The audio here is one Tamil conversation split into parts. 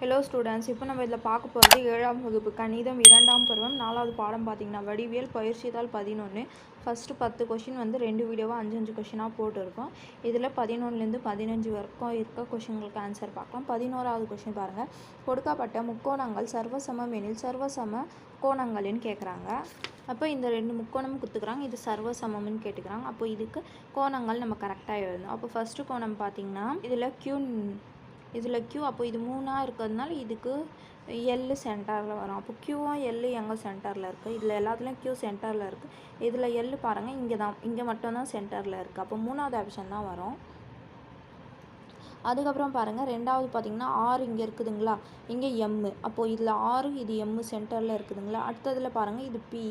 ஹலோ ஸ்டூடெண்ட்ஸ் இப்போ நம்ம இதில் பார்க்க போகிறது ஏழாம் வகுப்பு கணிதம் இரண்டாம் பருவம். நாலாவது பாடம் பார்த்தீங்கன்னா வடிவியல் பயிற்சித்தால் பதினொன்று ஃபஸ்ட்டு பத்து கொஷின் வந்து ரெண்டு வீடியோவாக அஞ்சு அஞ்சு கொஷினாக போட்டிருக்கோம். இதில் பதினொன்றுலேருந்து பதினஞ்சு வரைக்கும் இருக்க கொஷின்களுக்கு ஆன்சர் பார்க்கலாம். பதினோராவது கொஷின் பாருங்கள் கொடுக்கப்பட்ட முக்கோணங்கள் சர்வசமம் எனில் சர்வசம கோணங்களின்னு கேட்குறாங்க அப்போ இந்த ரெண்டு முக்கோணமும் கொடுத்துக்கிறாங்க இது சர்வசமம்னு கேட்டுக்கிறாங்க. அப்போ இதுக்கு கோணங்கள் நம்ம கரெக்டாக எழுதணும். அப்போ ஃபஸ்ட்டு கோணம் பார்த்தீங்கன்னா இதில் க்யூ இதில் க்யூ அப்போ இது மூணாக இருக்கிறதுனால இதுக்கு எல்லு சென்டரில் வரும். அப்போ க்யூவும் எல்லு எங்கே சென்டரில் இருக்குது இதில் எல்லாத்துலேயும் க்யூ சென்டரில் இருக்குது இதில் எல்லு பாருங்கள் இங்கே தான் இங்கே மட்டும்தான் சென்டரில் இருக்குது அப்போ மூணாவது ஆப்ஷன் தான் வரும். அதுக்கப்புறம் பாருங்கள் ரெண்டாவது பார்த்தீங்கன்னா ஆறு இங்கே இருக்குதுங்களா? இங்கே எம்மு அப்போது இதில் ஆறு இது எம்மு சென்டரில் இருக்குதுங்களா? அடுத்ததில் பாருங்கள் இது பி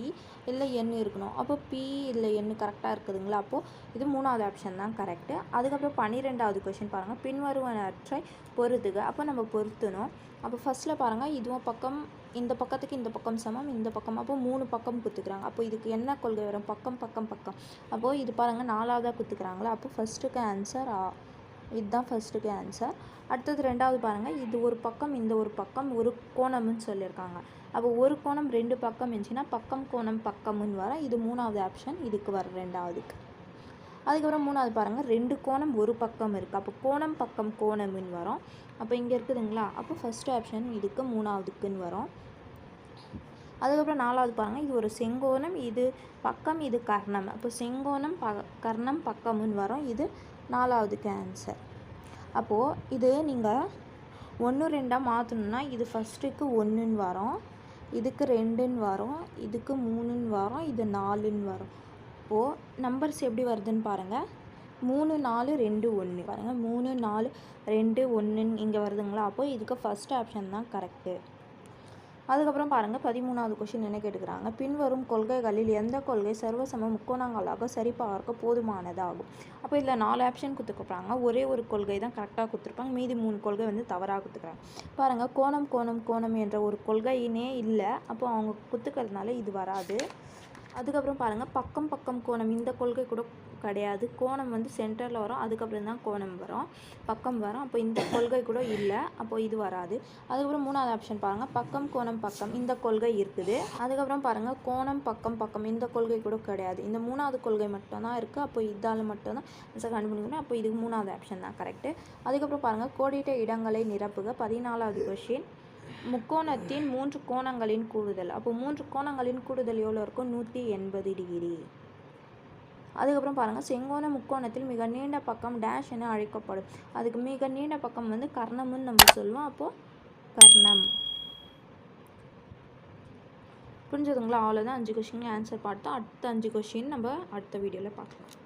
இல்லை எண் இருக்கணும். அப்போ பி இதில் எண் கரெக்டாக இருக்குதுங்களா? அப்போது இது மூணாவது ஆப்ஷன் தான் கரெக்டு அதுக்கப்புறம் பன்னிரெண்டாவது கொஷின் பாருங்கள் பின்வருவனற்றை பொறுத்துக அப்போ நம்ம பொருத்தணும். அப்போ ஃபஸ்ட்டில் பாருங்கள் இதுவும் பக்கம் இந்த பக்கத்துக்கு இந்த பக்கம் சமம் இந்த பக்கம் அப்போ மூணு பக்கம் குத்துக்கிறாங்க. அப்போ இதுக்கு என்ன கொள்கை வரும்? பக்கம் பக்கம் பக்கம். அப்போது இது பாருங்கள் நாலாவதாக குத்துக்கிறாங்களா? அப்போ ஃபஸ்ட்டுக்கு ஆன்சர் ஆ இதுதான் ஃபஸ்ட்டுக்கு ஆன்சர் அடுத்தது ரெண்டாவது பாருங்கள் இது ஒரு பக்கம் இந்த ஒரு பக்கம் ஒரு கோணம்னு சொல்லியிருக்காங்க. அப்போ ஒரு கோணம் ரெண்டு பக்கம் இருந்துச்சுன்னா பக்கம் கோணம் பக்கம்னு வர இது மூணாவது ஆப்ஷன் இதுக்கு வர ரெண்டாவதுக்கு. அதுக்கப்புறம் மூணாவது பாருங்கள் ரெண்டு கோணம் ஒரு பக்கம் இருக்குது அப்போ கோணம் பக்கம் கோணம்னு வரும். அப்போ இங்கே இருக்குதுங்களா? அப்போ ஃபஸ்ட்டு ஆப்ஷன் இதுக்கு மூணாவதுக்குன்னு வரும். அதுக்கப்புறம் நாலாவது பாருங்கள் இது ஒரு செங்கோணம் இது பக்கம் இது கர்ணம். அப்போ செங்கோணம் ப கர்ணம் பக்கம்னு வரும். இது நாலாவது கேன்சர் அப்போது இது நீங்கள் ஒன்று ரெண்டாக மாற்றணுன்னா இது ஃபஸ்ட்டுக்கு ஒன்றுன்னு வரும். இதுக்கு ரெண்டுன்னு வரும். இதுக்கு மூணுன்னு வரும். இது நாலுன்னு வரும். இப்போது நம்பர்ஸ் எப்படி வருதுன்னு பாருங்கள் மூணு நாலு ரெண்டு ஒன்று பாருங்கள் மூணு நாலு ரெண்டு ஒன்றுன்னு இங்கே வருதுங்களா? அப்போது இதுக்கு ஃபஸ்ட் ஆப்ஷன் தான் கரெக்டு அதுக்கப்புறம் பாருங்கள் பதிமூணாவது கொஷின் என்ன கேட்டுக்கிறாங்க? பின்வரும் கொள்கைகளில் எந்த கொள்கை சர்வசம முக்கோணங்களாக சரிபார்க்க போதுமானதாகும்? அப்போ இதில் நாலு ஆப்ஷன் கொடுத்துருப்பாங்க ஒரே ஒரு கொள்கை தான் கரெக்டாக கொடுத்துருப்பாங்க. மீதி மூணு கொள்கை வந்து தவறாக கொடுத்துருக்காங்க பாருங்கள் கோணம் கோணம் கோணம் என்ற ஒரு கொள்கையினே இல்லை. அப்போ அவங்க குத்துக்கிறதுனால இது வராது. அதுக்கப்புறம் பாருங்கள் பக்கம் பக்கம் கோணம். இந்த கொள்கை கூட கிடையாது. கோணம் வந்து சென்டரில் வரும் அதுக்கப்புறம் தான் கோணம் வரும். பக்கம் வரும். அப்போ இந்த கொள்கை கூட இல்லை. அப்போ இது வராது. அதுக்கப்புறம் மூணாவது ஆப்ஷன் பாருங்கள் பக்கம் கோணம் பக்கம். இந்த கொள்கை இருக்குது. அதுக்கப்புறம் பாருங்கள் கோணம் பக்கம் பக்கம். இந்த கொள்கை கூட கிடையாது. இந்த மூணாவது கொள்கை மட்டும்தான் இருக்குது அப்போ இதால் மட்டும்தான் ஆன்சர் கண்டுபிடிக்கணும். அப்போ இதுக்கு மூணாவது ஆப்ஷன் தான் கரெக்டு அதுக்கப்புறம் பாருங்கள் கோடிட்ட இடங்களை நிரப்புக. பதினாலாவது கொஷின் முக்கோணத்தின் மூன்று கோணங்களின் கூடுதல். அப்போ மூன்று கோணங்களின் கூடுதல் எவ்வளோ இருக்கும்? நூற்றி எண்பது டிகிரி. அதுக்கப்புறம் பாருங்கள் செங்கோண முக்கோணத்தில் மிக நீண்ட பக்கம் டேஷ் என அழைக்கப்படும். அதுக்கு மிக நீண்ட பக்கம் வந்து கர்ணம்னு நம்ம சொல்லுவோம். அப்போது கர்ணம். புரிஞ்சதுங்களா? அவ்வளோதான் அஞ்சு கொஷின் ஆன்சர் பார்த்தோம் அடுத்த அஞ்சு கொஷின் நம்ம அடுத்த வீடியோவில் பார்க்கலாம்.